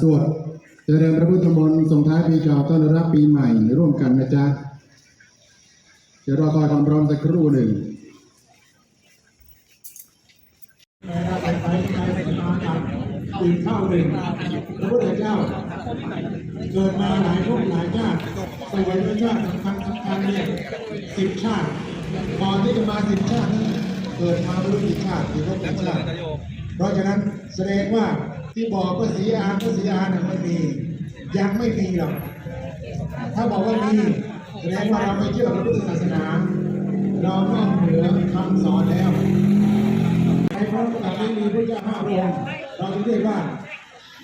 สวดเจริญพระพุทธมนต์ส่งท้ายปีเก่าต้อนรับปีใหม่ร่วมกันนะจ๊ะเดี๋ยวรอคอยความพร้อมสักครู่หนึ่งไปไปไปไปมากับอีกข้าวหนึ่งพระพุทธเจ้าเกิดมาหลายภพหลายชาติสวยพระชาติสำคัญสำคัญเนี่ยสิบชาติก่อนที่จะมาสิบชาติเกิดมาไม่รู้กี่ชาติกี่ภพกี่ชาติเพราะฉะนั้นแสดงว่า ที่บอกว่าสีอานก็สีอานน่ะไม่มียังไม่มีหรอกถ้าบอกว่ามีแสดงว่าเราไม่เชื่อพระพุทธศาสนา เรานอกเหนือคำสอนแล้วในพระพุทธศาสนามีพระเจ้าห้าพระองค์เราจะเรียกว่า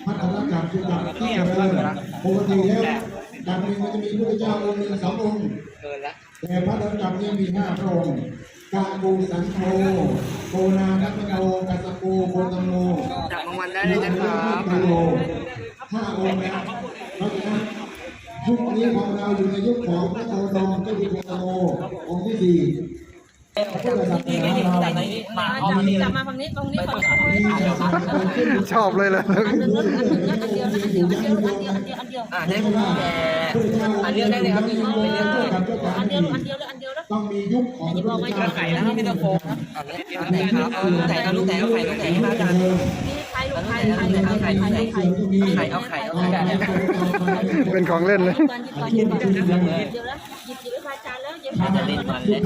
พัฒนาการคือกับที่เจริญปกติแล้วดังนึ่งมันจะมีพระเจ้าองค์หนึ่งสององค์แต่พระธรรมจักรนี้มีห้าพระองค์ กาบูสันโธโกนาคัตโนกัสสโกโกตโนจับรางวัลได้เลยนะครับโกห้าองค์นะเพราะฉะนั้นยุคนี้ของเราอยู่ในยุคของพระโคดมก็คือโคตโนองค์ที่สี่พระพุทธศาสนาเรามาจัเอาบนี่จับมาฝั่งนี้ตรงนี้ฝั่งนี้ชอบเลยล่ะอันเดียวอันเดียวอันเดียวอันเดียวอันเดียวอันเดียวอันเดียวอ่าได้คุณแกอันเลือกได้เลยครับพี่ไปเลือกด้วยอันเดียวอันเดียว อันเดียวแล้วต้องมียุคของพระพุทธเจ้าไข่นะครับพี่ตะโฟครับอันไหนครับเอาลูกไหนเอาลูกไหนเอาไข่ลูกไหนให้มาอาจารย์มีใครลูกใครใครใครใครใครใครใครเอาไข่เอาไข่เอาไข่แบบนี้เป็นของเล่นเลยก่อนหยิบก่อนหยิบก่อนหยิบเดี๋ยวแล้วหยิบหยิบไปพายจานแล้วหยิบพายจานเล่นก่มัอนนเลย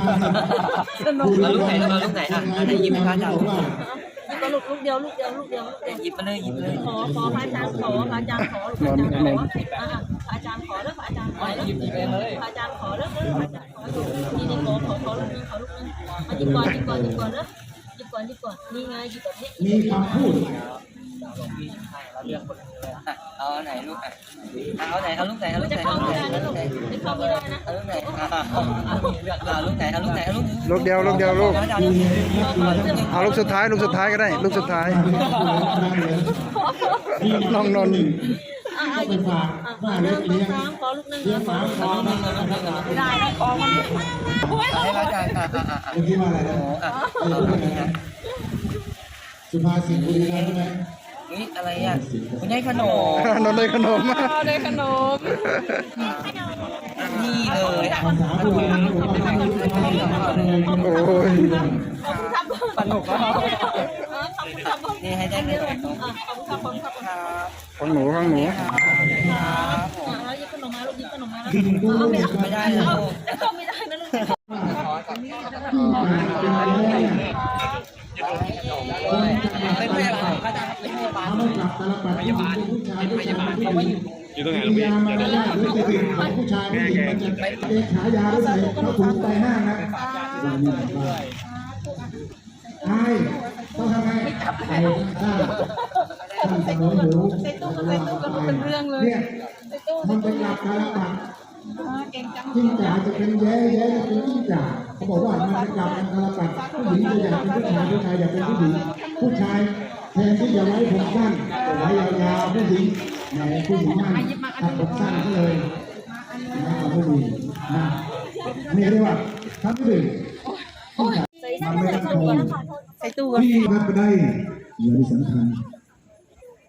เอาลูกไหนเอาลูกไหนอะอันไหนหยิบให้พระอาจารย์หยิบก็ลูกลูกเดียวลูกเดียวลูกเดียวลูกเดียวหยิบมาเลยหยิบเลยขอขอพระอาจารย์ขอพระอาจารย์ขอพระอาจารย์ขออ่าพระอาจารย์ขอแล้วพระอาจารย์ขอแล้วพระอาจารย์ขอแล้วพระอาจารย์ขอ นี่นี่ขอขอขอลูกนึงขอลูกนึงหยิบก่อนหยิบก่อนหยิบก่อนนะหยิบก่อนหยิบก่อนนี่ไงหยิบแบบนี้มีคำพูดเราเลือกคนเอาไหนลูกอะเอาไหนเอาลูกไหนเอาลูกไหนเอาลูกไหนเอาลูกไหนจะเข้าไม่ได้นะเอาลูกไหนเอาลูกไหนเอาลูกไหนเอาลูกลูกเดียวลูกเดียวลูกเอาลูกสุดท้ายลูกสุดท้ายก็ได้ ลูกสุดท้ายน้องนนท์ อาหยิบอ่าหนึ่งสองสามขอลูกนึงเลี้ยงหมาขอได้ได้ขอมาให้พระอาจารอะอะอะเมื่อกี้ว่าอะไรนะอะเอาลูกนี้นะสุภาษิตบุรีรัมย์ใช่ไหมนี่อะไรอะคุณยายขนมนนได้ขนมได้ขนม นี่เลยภาษาโบราณบอกว่าไม่รู้จะทำอะไรเลยโอ้ยขอบคุณครับสนุกขอบคุณครับนี่ให้ได้ขนมขอบคุณครับขอบคุณครับ ของหนูของหนูครับผมอ่าหยิบขนมมาลูกหยิบขนมมาแล้วกินกุ้งเอาไม่ไม่ได้ได้ไม่ได้เลยเข้าไม่ได้นะลูกที่การเป็นแม่เป็นพยาบาลพระอาจารย์เป็นพยาบาลเขาไม่กลับตาลปัดพยาบาลผู้ชายผู้ชายผู้หญิงอยู่ตรงไหนลูกพี่มารยาทหรือสติของผู้ชายผู้หญิงมันจะเป็นฉายาหรือไงเขาถูกไปห้างนะใช่ต้องทำไงไปข้างท่านเสมอหู เนี่ยมันเป็นหลักการละปัดจิ้งจ่าจะเป็นแย้แย้จะเป็นจิ้งจ่าเขาบอกว่ามันเป็นหลักการละปัดผู้หญิงจะอยากเป็นผู้ชายผู้ชายอยากเป็นผู้หญิงผู้ชายแทนที่จะไว้ผมสั้นไว้ยาวๆผู้หญิงแหมผู้หญิงมันตัดผมสั้นก็เลยนะผู้หญิงนะนี่เรียกว่าทำที่หนึ่งใส่ใส่ใส่ตัวนะคะใส่ตัวที่นับไปได้อย่างที่สำคัญ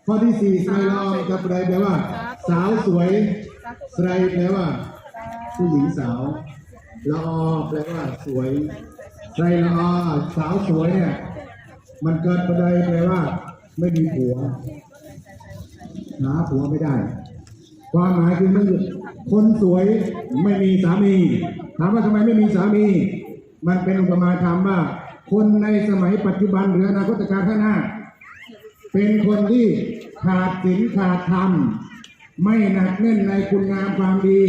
ข้อที่สี่ไสไลลองกับไรแปลว่า สาวสวยไสไลแปลว่า ผู้หญิงสาวละออแปลว่าสวยไสไลละออสาวสวยเนี่ยมันเกิดประเดแปลว่า ไม่มีผัวหาผัวไม่ได้ ความหมายคือไม่คนสวยไม่มีสามี ถามว่าทำไมไม่มีสามี มันเป็นอุปมาธรรมว่า คนในสมัยปัจจุบันหรืออนาคตการข้างหน้า เป็นคนที่ขาดศีลขาดธรรม ไม่หนักแน่นในคุณงามความดี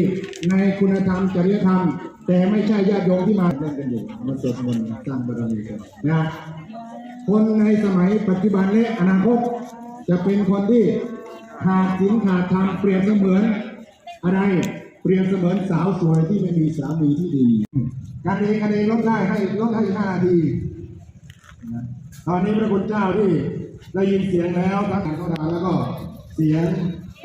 ในคุณธรรมจริยธรรม แต่ไม่ใช่ญาติโยมที่มาเล่นกันอยู่มาสวดมนต์สร้างบารมีกันนะคนในสมัยปัจจุบันและอนาคตจะเป็นคนที่ขาดศีลขาดธรรมเปรียบเสมือนอะไรเปรียบเสมือนสาวสวยที่ไม่มีสามีที่ดีการเองการเองลดได้ให้ลดได้ห้านาทีตอนนี้พระคุณเจ้าที่ ได้ยินเสียงแล้วทั้งทางเข้าทานแล้วก็เสียง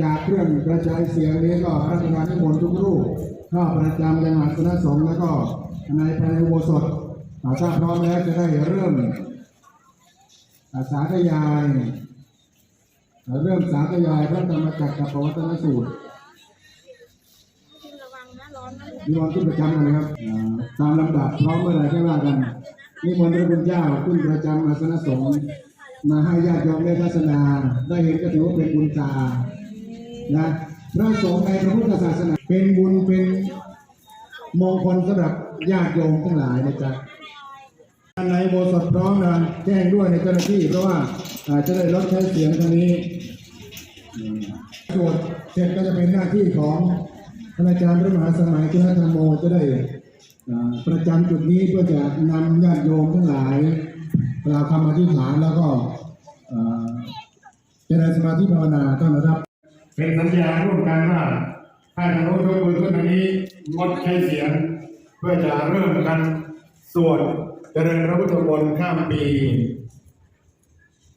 จากเครื่องกระจายเสียงนี้ก็รัชการนิมนต์ทุกรูปเข้าประจำยังอาสนะสงฆ์แล้วก็ในภายในอุโบสถอ่าถ้าพร้อมแล้วจะได้เริ่มอาสาธยายเริ่มสาธยายพระธรรมจักรกับปวัตนสูตรระวังนะร้อนนะนิมนต์ขึ้นประจำกันนะครับอ่าตามลำดับพร้อมเมื่อไหร่ก็ว่ากันนิมนต์พระคุณเจ้าขึ้นประจำอาสนสงฆ์ มาให้ญาติโยมได้ทัศนา ได้เห็นก็ถือว่าเป็นบุญตา นะพระสงฆ์ในพระพุทธศาสนาเป็นบุญเป็นมงคลสำหรับญาติโยมทั้งหลายนะจ๊ะในโบสถ์พร้อมนะแจ้งด้วยในเจ้าหน้าที่เพราะว่าอาจจะได้ลดใช้เสียงทางนี้ตรวจเสร็จก็จะเป็นหน้าที่ของท่านอาจารย์พระมหาสมัยคุณธรรมโมจะได้ประจำจุดนี้เพื่อจะนำญาติโยมทั้งหลาย กล่าทำอธิษฐานแล้วก็เจริญสมาธิภาวนาต้อนรับ เป็นสัญญาร่วมกันว่าถ้าทางโน้นยกมือขึ้นทางนี้งดใช้เสียง เพื่อจะเริ่มกันสวดเจริญพระพุทธมนต์ข้ามปี